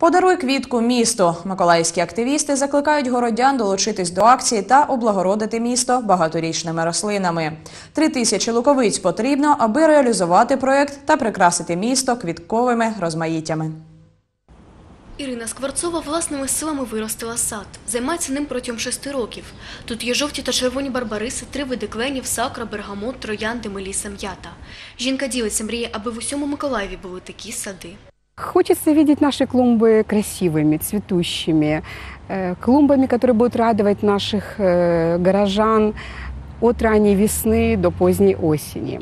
Подаруй квітку місту. Миколаївські активісти закликають городян долучитись до акції та облагородити місто багаторічними рослинами. Три тисячі луковиць потрібно, аби реалізувати проект та прикрасити місто квітковими розмаїттями. Ірина Скворцова власними силами виростила сад. Займається ним протягом шести років. Тут є жовті та червоні барбариси, три види кленів, сакра, бергамот, троянди, меліса, м'ята. Жінка ділиться, мріє, аби в усьому Миколаєві були такі сади. Хочется видеть наши клумбы красивыми, цветущими, э, клумбами, которые будут радовать наших э, горожан от ранней весны до поздней осени.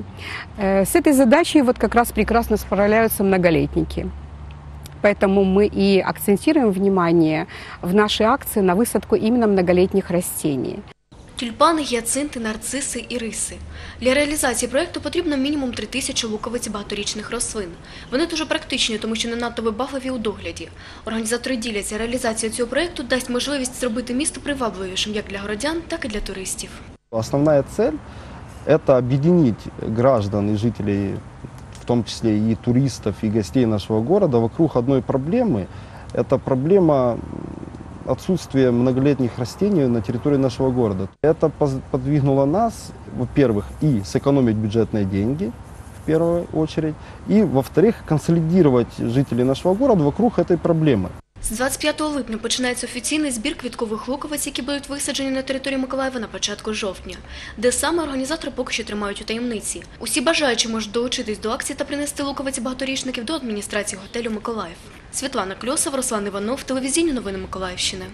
Э, С этой задачей вот как раз прекрасно справляются многолетники. Поэтому мы и акцентируем внимание в нашей акции на высадку именно многолетних растений. Тюльпани, гіацинти, нарциси і риси. Для реалізації проєкту потрібно мінімум три тисячі луковиць багаторічних рослин. Вони дуже практичні, тому що не надто вибагливі у догляді. Організатори діляться, реалізація цього проєкту дасть можливість зробити місто привабливішим як для городян, так і для туристів. Основная цель – это объединить граждан и жителей, в том числе и туристов, и гостей нашего города, вокруг одной проблемы. Это проблема м, отсутствия многолетних растений на территории нашего города. Это подвигнуло нас, во-первых, и сэкономить бюджетные деньги, в первую очередь, и, во-вторых, консолидировать жителей нашего города вокруг этой проблемы. З 25 липня починається офіційний збір квіткових луковиць, які будуть висаджені на території Миколаєва на початку жовтня, де саме організатори поки що тримають у таємниці. Усі бажаючі можуть долучитись до акції та принести луковиці багаторічників до адміністрації готелю Миколаїв. Світлана Кльосова, Руслан Іванов, телевізійні новини Миколаївщини.